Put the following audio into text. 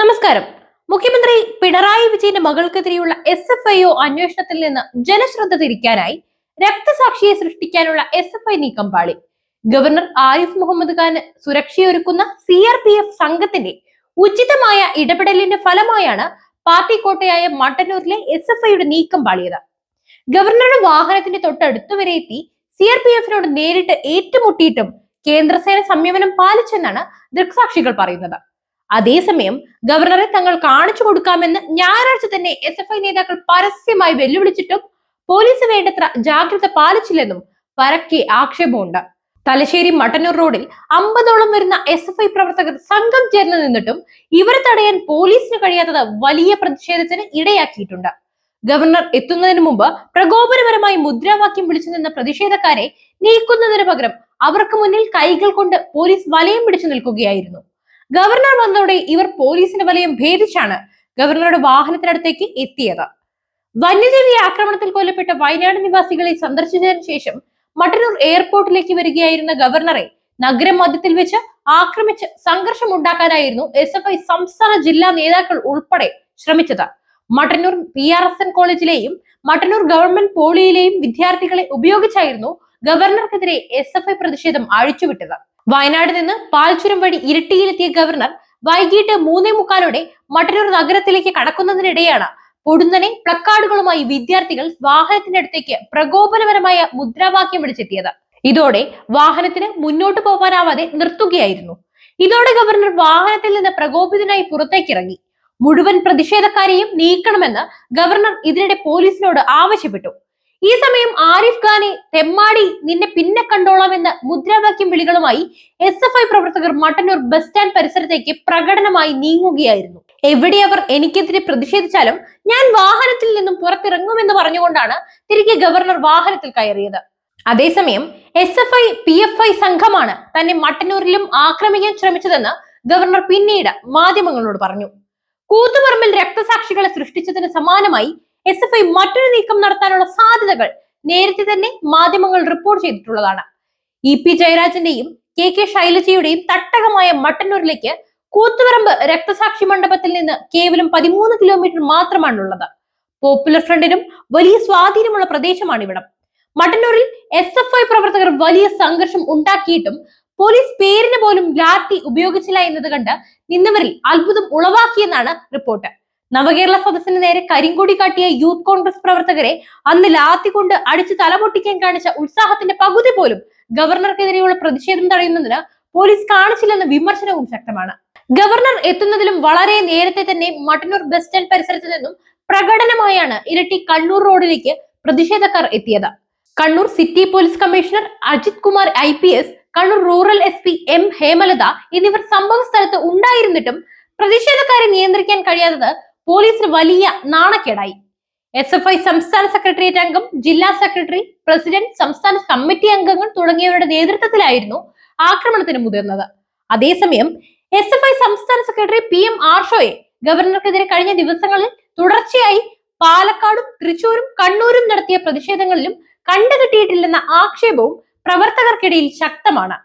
നമസ്കാരം. മുഖ്യമന്ത്രി പിണറായി വിജയന്റെ മകൾക്കെതിരെയുള്ള എസ് എഫ് ഐ ഒ അന്വേഷണത്തിൽ നിന്ന് ജനശ്രദ്ധ തിരിക്കാനായി രക്തസാക്ഷിയെ സൃഷ്ടിക്കാനുള്ള എസ് എഫ് ഐ നീക്കം പാളി. ഗവർണർ ആരിഫ് മുഹമ്മദ് ഖാന് സുരക്ഷയൊരുക്കുന്ന സി ആർ പി എഫ് സംഘത്തിന്റെ ഉചിതമായ ഇടപെടലിന്റെ ഫലമായാണ് പാർട്ടി കോട്ടയായ മട്ടന്നൂരിലെ എസ് എഫ് ഐയുടെ നീക്കം പാളിയത്. ഗവർണറുടെ വാഹനത്തിന്റെ തൊട്ടടുത്ത് വരെ എത്തി സി ആർ പി എഫിനോട് നേരിട്ട് ഏറ്റുമുട്ടിയിട്ടും കേന്ദ്രസേന സംയമനം പാലിച്ചെന്നാണ് ദൃക്സാക്ഷികൾ പറയുന്നത്. അതേസമയം ഗവർണറെ തങ്ങൾ കാണിച്ചു കൊടുക്കാമെന്ന് ഞായറാഴ്ച തന്നെ എസ് എഫ് ഐ നേതാക്കൾ പരസ്യമായി വെല്ലുവിളിച്ചിട്ടും പോലീസ് വേണ്ടത്ര ജാഗ്രത പാലിച്ചില്ലെന്നും പരക്കെ ആക്ഷേപമുണ്ട്. തലശ്ശേരി മട്ടന്നൂർ റോഡിൽ അമ്പതോളം വരുന്ന എസ് എഫ് ഐ പ്രവർത്തകർ സംഘം ചേർന്ന് നിന്നിട്ടും ഇവരെ തടയാൻ പോലീസിന് കഴിയാത്തത് വലിയ പ്രതിഷേധത്തിന് ഇടയാക്കിയിട്ടുണ്ട്. ഗവർണർ എത്തുന്നതിന് മുമ്പ് പ്രകോപനപരമായി മുദ്രാവാക്യം വിളിച്ചു നിന്ന പ്രതിഷേധക്കാരെ നീക്കുന്നതിന് പകരം അവർക്ക് മുന്നിൽ കൈകൾ കൊണ്ട് പോലീസ് വലയം പിടിച്ചു നിൽക്കുകയായിരുന്നു. ഗവർണർ വന്നതോടെ ഇവർ പോലീസിന്റെ വലയം ഭേദിച്ചാണ് ഗവർണറുടെ വാഹനത്തിനടുത്തേക്ക് എത്തിയത്. വന്യജീവി ആക്രമണത്തിൽ കൊല്ലപ്പെട്ട വയനാട് നിവാസികളെ സന്ദർശിച്ചതിനു ശേഷം മട്ടന്നൂർ എയർപോർട്ടിലേക്ക് വരികയായിരുന്ന ഗവർണറെ നഗരമധ്യത്തിൽ വെച്ച് ആക്രമിച്ച് സംഘർഷം ഉണ്ടാക്കാനായിരുന്നു എസ് എഫ് ഐ സംസ്ഥാന ജില്ലാ നേതാക്കൾ ഉൾപ്പെടെ ശ്രമിച്ചത്. Mattannur P R S N കോളേജിലെയും Mattannur government പോളിയിലെയും വിദ്യാർത്ഥികളെ ഉപയോഗിച്ചായിരുന്നു ഗവർണർക്കെതിരെ എസ് എഫ് ഐ പ്രതിഷേധം അഴിച്ചുവിട്ടത്. വയനാട് നിന്ന് പാൽച്ചുരം വഴി ഇരിട്ടിയിലെത്തിയ ഗവർണർ വൈകിട്ട് മൂന്നേ മുക്കാലോടെ മട്ടന്നൂർ നഗരത്തിലേക്ക് കടക്കുന്നതിനിടെയാണ് പൊടുന്നനെ പ്ലക്കാർഡുകളുമായി വിദ്യാർത്ഥികൾ വാഹനത്തിന്റെ അടുത്തേക്ക് പ്രകോപനപരമായ മുദ്രാവാക്യം വിളിച്ചെത്തിയത്. ഇതോടെ വാഹനത്തിന് മുന്നോട്ട് പോകാനാവാതെ നിർത്തുകയായിരുന്നു. ഇതോടെ ഗവർണർ വാഹനത്തിൽ നിന്ന് പ്രകോപിതനായി പുറത്തേക്കിറങ്ങി. മുഴുവൻ പ്രതിഷേധക്കാരെയും നീക്കണമെന്ന് ഗവർണർ ഇതിനിടെ പോലീസിനോട് ആവശ്യപ്പെട്ടു. ഈ സമയം ആരിഫ് ഖാനെ തെമ്മാടി നിന്നെ പിന്നെ കണ്ടോളാം എന്ന മുദ്രാവാക്യം വിളികളുമായി എസ് എഫ് ഐ പ്രവർത്തകർ മട്ടന്നൂർ ബസ് സ്റ്റാൻഡ് പരിസരത്തേക്ക് പ്രകടനമായി നീങ്ങുകയായിരുന്നു. എവിടെ അവർ എനിക്കെതിരെ പ്രതിഷേധിച്ചാലും ഞാൻ വാഹനത്തിൽ നിന്നും പുറത്തിറങ്ങുമെന്ന് പറഞ്ഞുകൊണ്ടാണ് തിരികെ ഗവർണർ വാഹനത്തിൽ കയറിയത്. അതേസമയം S F I P F I സംഘമാണ് തന്നെ മട്ടന്നൂരിലും ആക്രമിക്കാൻ ശ്രമിച്ചതെന്ന് ഗവർണർ പിന്നീട് മാധ്യമങ്ങളോട് പറഞ്ഞു. കൂത്തുപറമ്പിൽ രക്തസാക്ഷികളെ സൃഷ്ടിച്ചതിന് സമാനമായി എസ് എഫ് ഐ മറ്റൊരു നീക്കം നടത്താനുള്ള സാധ്യതകൾ നേരത്തെ തന്നെ മാധ്യമങ്ങൾ റിപ്പോർട്ട് ചെയ്തിട്ടുള്ളതാണ്. ഇ പി ജയരാജന്റെയും കെ കെ ശൈലജയുടെയും തട്ടകമായ മട്ടന്നൂരിലേക്ക് കൂത്തുപറമ്പ് രക്തസാക്ഷി മണ്ഡപത്തിൽ നിന്ന് കേവലം പതിമൂന്ന് കിലോമീറ്റർ മാത്രമാണുള്ളത്. പോപ്പുലർ ഫ്രണ്ടിനും വലിയ സ്വാധീനമുള്ള പ്രദേശമാണ് ഇവിടം മട്ടന്നൂരിൽ എസ് എഫ് ഐ പ്രവർത്തകർ വലിയ സംഘർഷം ഉണ്ടാക്കിയിട്ടും പോലീസ് പേരിന് പോലും ലാത്തി ഉപയോഗിച്ചില്ല എന്നത് കണ്ട് നിന്നവരിൽ അത്ഭുതം ഉളവാക്കിയെന്നാണ് റിപ്പോർട്ട് നവകേരള സദസ്സിന് നേരെ കരിങ്കൊടി കാട്ടിയ യൂത്ത് കോൺഗ്രസ് പ്രവർത്തകരെ അന്ന് ലാത്തിക്കൊണ്ട് അടിച്ചു തലപൊട്ടിക്കാൻ കാണിച്ച ഉത്സാഹത്തിന്റെ പകുതി പോലും ഗവർണർക്കെതിരെയുള്ള പ്രതിഷേധം തടയുന്നതിന് പോലീസ് കാണിച്ചില്ലെന്ന വിമർശനവും ശക്തമാണ്. ഗവർണർ എത്തുന്നതിലും വളരെ നേരത്തെ തന്നെ മട്ടന്നൂർ ബസ് സ്റ്റാൻഡ് പരിസരത്ത് നിന്നും പ്രകടനമായാണ് ഇരട്ടി കണ്ണൂർ റോഡിലേക്ക് പ്രതിഷേധക്കാർ എത്തിയത്. Kannur city police commissioner Ajith Kumar I P S Kannur rural S P M Hemalatha എന്നിവർ സംഭവ സ്ഥലത്ത് ഉണ്ടായിരുന്നിട്ടും പ്രതിഷേധക്കാരെ നിയന്ത്രിക്കാൻ കഴിയാത്തത് പോലീസിന് വലിയ നാണക്കേടായി. എസ് എഫ് ഐ സംസ്ഥാന സെക്രട്ടേറിയറ്റ് അംഗം ജില്ലാ സെക്രട്ടറി പ്രസിഡന്റ് സംസ്ഥാന കമ്മിറ്റി അംഗങ്ങൾ തുടങ്ങിയവരുടെ നേതൃത്വത്തിലായിരുന്നു ആക്രമണത്തിന് മുതിർന്നത്. അതേസമയം എസ് എഫ് ഐ സംസ്ഥാന സെക്രട്ടറി പി എം ആർഷോയെ ഗവർണർക്കെതിരെ കഴിഞ്ഞ ദിവസങ്ങളിൽ തുടർച്ചയായി പാലക്കാടും തൃശൂരും കണ്ണൂരും നടത്തിയ പ്രതിഷേധങ്ങളിലും കണ്ടുകിട്ടിയിട്ടില്ലെന്ന ആക്ഷേപവും പ്രവർത്തകർക്കിടയിൽ ശക്തമാണ്.